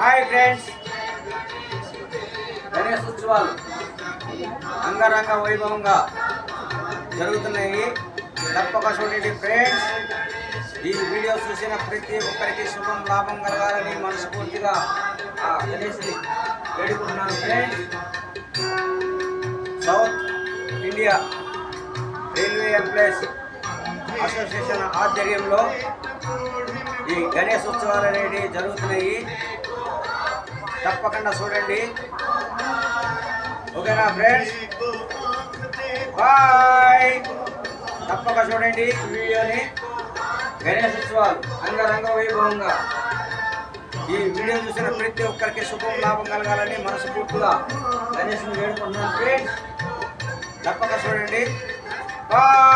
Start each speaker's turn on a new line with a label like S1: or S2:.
S1: Hi friends Ganesh ఉత్సవాలు అంగరంగ వైభవంగా జరుగుతున్నాయి. తప్పక చూడండి ఫ్రెండ్స్. ఈ వీడియో చూసిన ప్రతి ఒక్కరికి శుభం లాభం కలగాలని మనస్ఫూర్తిగా ఆ వేడుకుంటున్నాను friends. South India railway employees association ఆధ్వర్యంలో ఈ గణేష్ ఉత్సవాలు అనేవి జరుగుతున్నాయి. తప్పకుండా చూడండి. ఓకేనా ఫ్రెండ్స్. బాయ్. తప్పక చూడండి వీడియోని. గణేష్ ఉత్సవాలు అంగరంగ వైభవంగా. ఈ వీడియో చూసిన ప్రతి ఒక్కరికి శుభం లాభం కలగాలని మనస్ఫూర్తిగా గణేష్ని వేడుకుంటున్నాను. ఫ్రెండ్స్ తప్పక చూడండి. బాయ్.